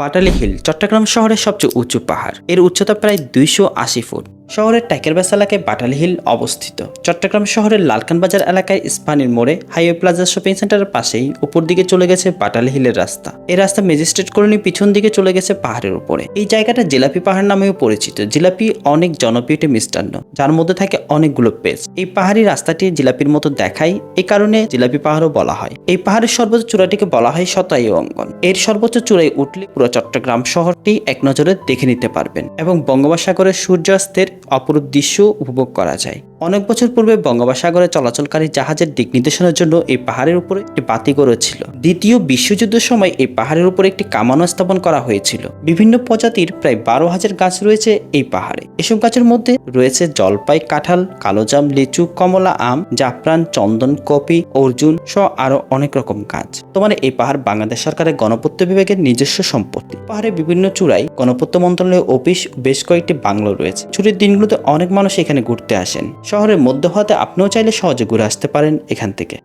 বাটালি hill Chittagong শহরের সবচেয়ে উঁচু পাহাড়। এর উচ্চতা প্রায় দুইশো আশি ফুট। শহরের টাইকেরবাস এলাকায় বাটালি হিল অবস্থিত। চট্টগ্রাম শহরের লালকান বাজার এলাকায় ইস্পানির মোড়ে হাইওয়ে প্লাজা শপিং সেন্টারের পাশেই উপর দিকে চলে গেছে বাটালি হিলের রাস্তা। এই রাস্তা ম্যাজিস্ট্রেট কলোনি পিছন দিকে চলে গেছে পাহাড়ের উপরে। এই জায়গাটা জিলাপি পাহাড় নামেও পরিচিত। জিলাপি অনেক জনপ্রিয় একটি মিষ্টান্ন, যার মধ্যে থাকে অনেকগুলো পেজ। এই পাহাড়ি রাস্তাটি জিলাপির মতো দেখায়, এই কারণে জিলাপি পাহাড়ও বলা হয়। এই পাহাড়ের সর্বোচ্চ চূড়াটিকে বলা হয় শতায়ু অঙ্গন। এর সর্বোচ্চ চূড়ায় উঠলে পুরো চট্টগ্রাম শহরটি এক নজরে দেখে নিতে পারবেন এবং বঙ্গোপসাগরের সূর্যাস্তের অপরূপ দৃশ্য উপভোগ করা যায়। অনেক বছর পূর্বে বঙ্গোপসাগরে চলাচলকারী জাহাজের দিক নির্দেশনার জন্য এই পাহাড়ের উপরে একটি বাতিঘরও ছিল দ্বিতীয় বিশ্বযুদ্ধের সময় এই পাহাড়ের উপরে একটি কামানো স্থাপন করা হয়েছিল। বিভিন্ন প্রজাতির প্রায় বারো হাজার গাছ রয়েছে এই পাহাড়ে। এসব গাছের মধ্যে রয়েছে জলপাই কাঁঠাল, কালোজাম, লিচু, কমলা আম, জাফরান, চন্দন, কপি, অর্জুন সহ আরও অনেক রকম গাছ। তোমার এই পাহাড় বাংলাদেশ সরকারের গণপূর্ত বিভাগের নিজস্ব সম্পত্তি। পাহাড়ের বিভিন্ন চূড়ায় গণপূর্ত মন্ত্রণালয়ের অফিস, বেশ কয়েকটি বাংলো রয়েছে। ছুটির দিনগুলোতে অনেক মানুষ এখানে ঘুরতে আসেন। শহরের মধ্যে হওয়াতে আপনিও চাইলে সহজে ঘুরে আসতে পারেন এখান থেকে।